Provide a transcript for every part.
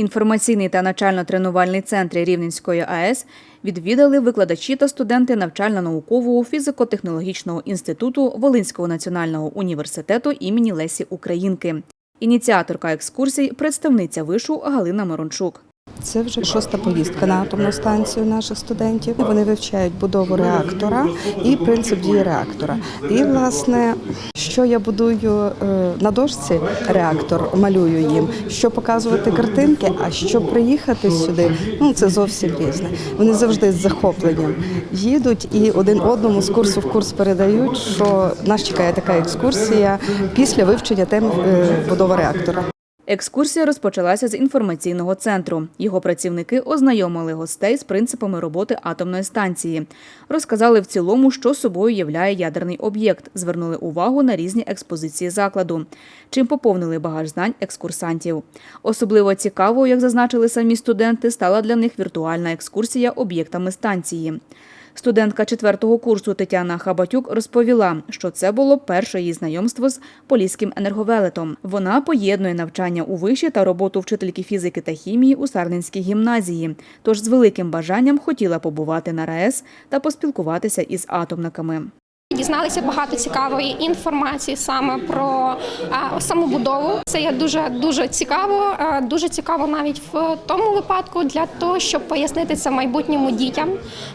Інформаційний та навчально-тренувальний центри Рівненської АЕС відвідали викладачі та студенти навчально-наукового фізико-технологічного інституту Волинського національного університету імені Лесі Українки. Ініціаторка екскурсій – представниця вишу Галина Морончук. Це вже шоста поїздка на атомну станцію наших студентів. Вони вивчають будову реактора і принцип дії реактора. І власне, що я будую е, на дошці реактор, малюю їм, що показувати картинки, а що приїхати сюди, ну це зовсім різне. Вони завжди з захопленням їдуть і один одному з курсу в курс передають, що нас чекає така екскурсія після вивчення теми е, будови реактора. Екскурсія розпочалася з інформаційного центру. Його працівники ознайомили гостей з принципами роботи атомної станції. Розказали в цілому, що собою являє ядерний об'єкт, звернули увагу на різні експозиції закладу, чим поповнили багаж знань екскурсантів. Особливо цікавою, як зазначили самі студенти, стала для них віртуальна екскурсія об'єктами станції. Студентка четвертого курсу Тетяна Хабатюк розповіла, що це було перше її знайомство з поліським енерговелетом. Вона поєднує навчання у виші та роботу вчительки фізики та хімії у Сарненській гімназії. Тож з великим бажанням хотіла побувати на РАЕС та поспілкуватися із атомниками. Дізналися багато цікавої інформації саме про самобудову. Це є дуже дуже цікаво. Дуже цікаво навіть в тому випадку для того, щоб пояснити це майбутньому дітям,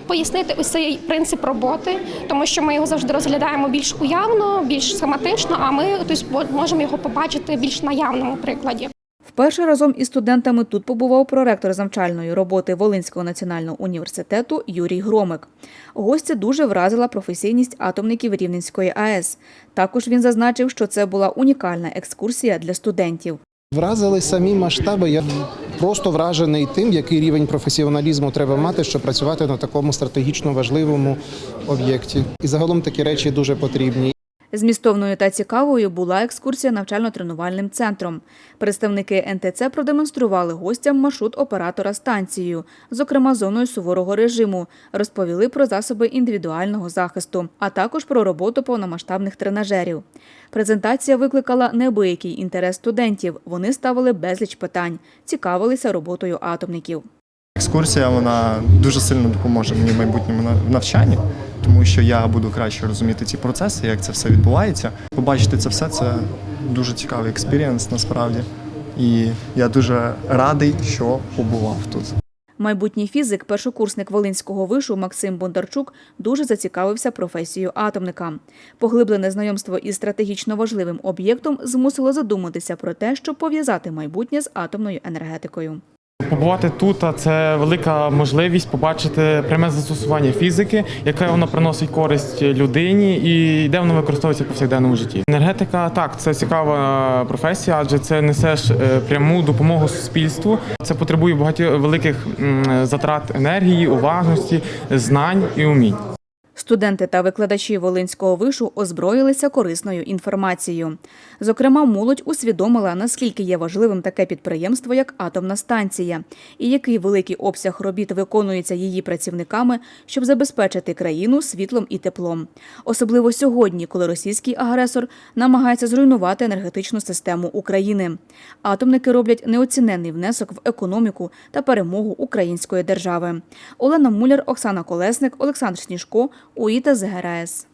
пояснити ось цей принцип роботи, тому що ми його завжди розглядаємо більш уявно, більш схематично. А ми тобто, можемо його побачити більш на явному прикладі. Вперше разом із студентами тут побував проректор з роботи Волинського національного університету Юрій Громик. Гостя дуже вразила професійність атомників Рівненської АЕС. Також він зазначив, що це була унікальна екскурсія для студентів. Вразили самі масштаби. Я просто вражений тим, який рівень професіоналізму треба мати, щоб працювати на такому стратегічно важливому об'єкті. І загалом такі речі дуже потрібні. Змістовною та цікавою була екскурсія навчально-тренувальним центром. Представники НТЦ продемонстрували гостям маршрут оператора станцією, зокрема зоною суворого режиму, розповіли про засоби індивідуального захисту, а також про роботу повномасштабних тренажерів. Презентація викликала неабиякий інтерес студентів. Вони ставили безліч питань, цікавилися роботою атомників. Екскурсія вона дуже сильно допоможе мені в майбутньому на- навчанні, тому що я буду краще розуміти ці процеси, як це все відбувається. Побачити це все це дуже цікавий експірієнс насправді. І я дуже радий, що побував тут. Майбутній фізик, першокурсник Волинського вишу Максим Бондарчук дуже зацікавився професією атомника. Поглиблене знайомство із стратегічно важливим об'єктом змусило задуматися про те, щоб пов'язати майбутнє з атомною енергетикою. Побувати тут це велика можливість побачити пряме застосування фізики, яке воно приносить користь людині і де воно використовується в повсякденному житті. Енергетика так, це цікава професія, адже це несе ж пряму допомогу суспільству. Це потребує багатьох великих затрат енергії, уважності, знань і умінь. Студенти та викладачі Волинського вишу озброїлися корисною інформацією. Зокрема, молодь усвідомила, наскільки є важливим таке підприємство, як атомна станція, і який великий обсяг робіт виконується її працівниками, щоб забезпечити країну світлом і теплом. Особливо сьогодні, коли російський агресор намагається зруйнувати енергетичну систему України. Атомники роблять неоціненний внесок в економіку та перемогу української держави. Олена Муляр, Оксана Колесник, Олександр Сніжко, УІТА ЗГРАЕС.